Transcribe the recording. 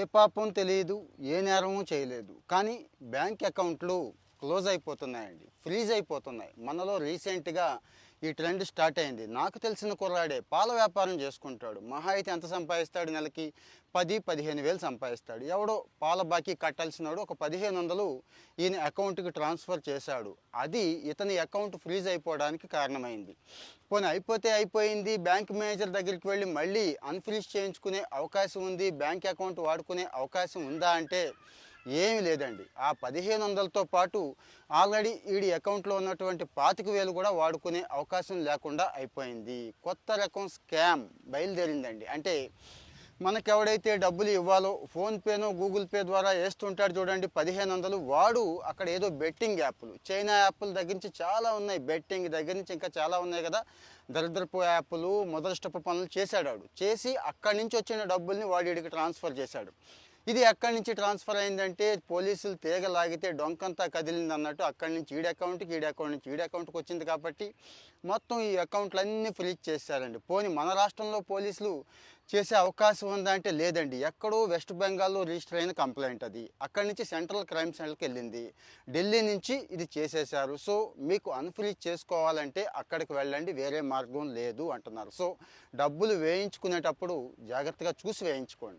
ఏ పాపం తెలియదు ఏ నేరము చేయలేదు. కానీ బ్యాంక్ అకౌంట్లు క్లోజ్ అయిపోతున్నాయండి ఫ్రీజ్ అయిపోతున్నాయి. మనలో రీసెంట్గా ఈ ట్రెండ్ స్టార్ట్ అయింది. నాకు తెలిసిన కుర్రాడే పాల వ్యాపారం చేసుకుంటాడు. మహా అయితే ఎంత సంపాదిస్తాడు నెలకి? పది పదిహేను వేలు సంపాదిస్తాడు. ఎవడో పాల బాకీ కట్టాల్సినాడు ఒక పదిహేను వందలు ఈయన అకౌంట్కి ట్రాన్స్ఫర్ చేశాడు. అది ఇతని అకౌంట్ ఫ్రీజ్ అయిపోవడానికి కారణమైంది. పోనీ అయిపోతే అయిపోయింది. బ్యాంక్ మేనేజర్ దగ్గరికి వెళ్ళి మళ్ళీ అన్ఫ్రీజ్ చేయించుకునే అవకాశం ఉంది. బ్యాంక్ అకౌంట్ వాడుకునే అవకాశం ఉందా అంటే ఏమీ లేదండి. ఆ పదిహేను వందలతో పాటు ఆల్రెడీ ఈడి అకౌంట్లో ఉన్నటువంటి పాతిక వేలు కూడా వాడుకునే అవకాశం లేకుండా అయిపోయింది. కొత్త రకం స్కామ్ బయలుదేరిందండి. అంటే మనకెవడైతే డబ్బులు ఇవ్వాలో ఫోన్పేనో గూగుల్ పే ద్వారా వేస్తుంటాడు చూడండి పదిహేను వందలు. వాడు అక్కడ ఏదో బెట్టింగ్ యాప్లు చైనా యాప్లు దగ్గర నుంచి చాలా ఉన్నాయి. బెట్టింగ్ దగ్గర నుంచి ఇంకా చాలా ఉన్నాయి కదా. దరిద్రపు యాప్లు మొదలష్టపు పనులు చేశాడు చేసి అక్కడి నుంచి వచ్చిన డబ్బుల్ని వాడికి ట్రాన్స్ఫర్ చేశాడు. ఇది ఎక్కడి నుంచి ట్రాన్స్ఫర్ అయిందంటే పోలీసులు తీగ లాగితే డొంకంతా కదిలింది అన్నట్టు అక్కడి నుంచి ఈడి అకౌంట్కి ఈడి అకౌంట్ నుంచి ఈడి అకౌంట్కి వచ్చింది కాబట్టి మొత్తం ఈ అకౌంట్లు అన్నీ ఫ్రీజ్ చేశారండి. పోనీ మన రాష్ట్రంలో పోలీసులు చేసే అవకాశం ఉందా అంటే లేదండి. ఎక్కడో వెస్ట్ బెంగాల్లో రిజిస్టర్ అయిన కంప్లైంట్ అది. అక్కడి నుంచి సెంట్రల్ క్రైమ్ సెంటర్కి వెళ్ళింది. ఢిల్లీ నుంచి ఇది చేసేశారు. సో మీకు అన్ఫ్రీజ్ చేసుకోవాలంటే అక్కడికి వెళ్ళండి. వేరే మార్గం లేదు అంటున్నారు. సో డబ్బులు వేయించుకునేటప్పుడు జాగ్రత్తగా చూసి వేయించుకోండి.